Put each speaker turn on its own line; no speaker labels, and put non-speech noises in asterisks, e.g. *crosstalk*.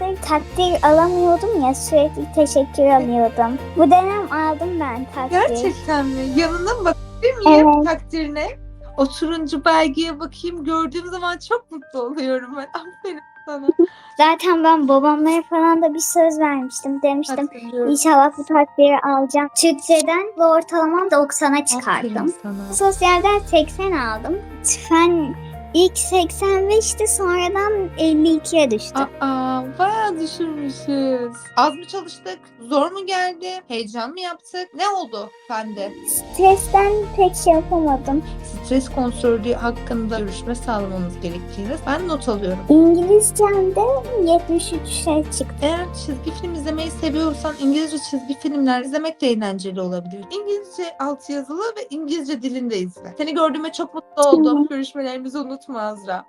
yıllardır takdir alamıyordum ya sürekli teşekkür alıyordum. Bu dönem aldım ben takdir.
Gerçekten mi? Yanına mı bakabilir miyim
Evet.
takdirine? O turuncu belgeye bakayım. Gördüğüm zaman çok mutlu oluyorum ben. *laughs* Aferin sana.
Zaten ben babamlara falan da bir söz vermiştim. Demiştim. İnşallah bu takdiri alacağım. Türkçeden bu ortalamam 90'a çıkardım. Sosyalden 80 aldım. Fen ilk 85'ti sonradan 52'ye düştü.
Aa, bayağı düşürmüşüz. Az mı çalıştık? Zor mu geldi? Heyecan mı yaptık? Ne oldu sende?
Stresten pek şey yapamadım.
Stres kontrolü hakkında görüşme sağlamamız gerektiğini ben not alıyorum.
İngilizcemde 73 şey çıktı.
Eğer çizgi film izlemeyi seviyorsan İngilizce çizgi filmler izlemek de eğlenceli olabilir. İngilizce altyazılı ve İngilizce dilinde izle. Seni gördüğüme çok mutlu oldum. Görüşmelerimizi unutma Azra.